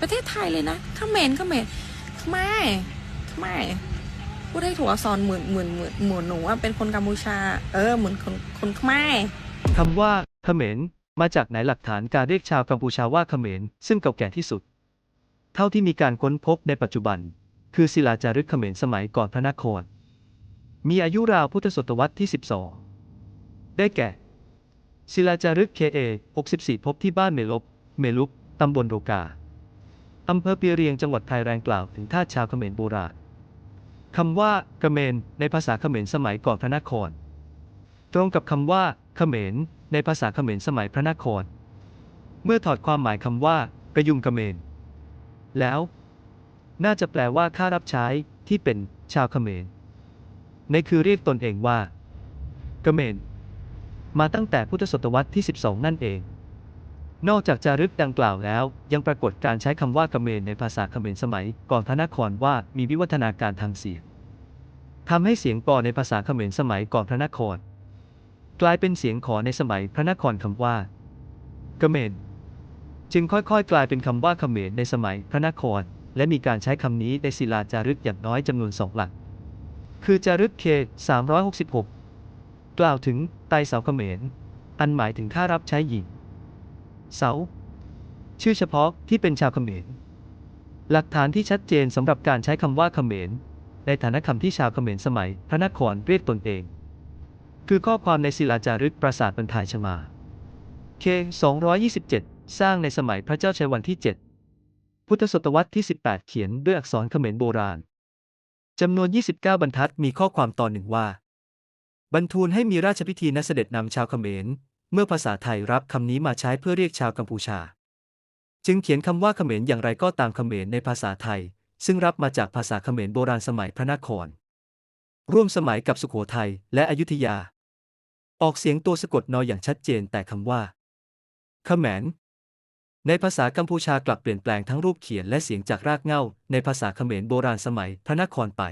ประเทศไทยเลยนะเขมรเขมรไม่ไม่พูดให้ถั่วซอนเหมือนเหมือนเหมือนเหมือนหนูว่าเป็นคนกัมพูชา เออเหมือนคนคนไม่คำว่าเขมรมาจากไหนหลักฐานการเรียกชาวกัมพูชาว่าเขมรซึ่งเก่าแก่ที่สุด เท่าที่มีการค้นพบในปัจจุบัน คือศิลาจารึกเขมรสมัยก่อนพระนคร มีอายุราวพุทธศตวรรษที่ 12 ได้แก่ ศิลาจารึก KA 64 พบที่บ้านเมลบเมลุปตำบลโรกา อำเภอเปียเรียงจังหวัดไทยแรงกล่าวถึงท่าชาวเขมรโบราณคำว่าเขมรในภาษาเขมรสมัยก่อนพระนคร ตรงกับคำว่าเขมรในภาษาเขมรสมัยพระนคร เมื่อถอดความหมายคำว่ากระยุมเขมรแล้ว น่าจะแปลว่าข้ารับใช้ที่เป็นชาวเขมรในคือเรียกตนเองว่าเขมรมาตั้งแต่พุทธศตวรรษที่ 12 นั่นเอง นอกจากจารึกดังกล่าวแล้ว ยังปรากฏการใช้คำว่าเขมรในภาษาเขมรสมัย ก่อนพระนครว่ามีวิวัฒนาการทางเสียงทำให้เสียงปอในภาษาเขมรสมัยก่อนพระนคร กลายเป็นเสียงขอในสมัยพระนครคำว่าเขมรจึงค่อยๆ กลายเป็นคำว่าเขมรในสมัยพระนคร และมีการใช้คำนี้ในศิลาจารึกอย่างน้อยจำนวนสองหลัก คือจารึกเค366 กล่าวถึงไตเสาเขมรอันหมายถึงข้ารับใช้หญิง เสา ชื่อเฉพาะที่เป็นชาวเขมร หลักฐานที่ชัดเจนสำหรับการใช้คำว่าเขมร ในฐานะคำที่ชาวเขมรสมัยพระนครเรียกตนเอง คือข้อความในศิลาจารึกปราสาทบรรทายชมา เค 227 สร้างในสมัยพระเจ้าชัยวันที่ 7 พุทธศตวรรษที่ 18 เขียนด้วยอักษรเขมรโบราณจำนวน 29 บรรทัดมีข้อความตอนหนึ่งว่า บรรทูลให้มีราชพิธีนัเสด็จนำชาวเขมร เมื่อภาษาไทยรับคำนี้มาใช้เพื่อเรียกชาวกัมพูชา จึงเขียนคำว่าเขมรอย่างไรก็ตามเขมรในภาษาไทย ซึ่งรับมาจากภาษาเขมรโบราณสมัยพระนคร ร่วมสมัยกับสุโขทัยและอยุธยา ออกเสียงตัวสะกดนออย่างชัดเจนแต่คำว่าเขมรในภาษากัมพูชากลับเปลี่ยนแปลงทั้งรูปเขียนและเสียงจากรากเหง้าในภาษาเขมรโบราณสมัยพระนครไป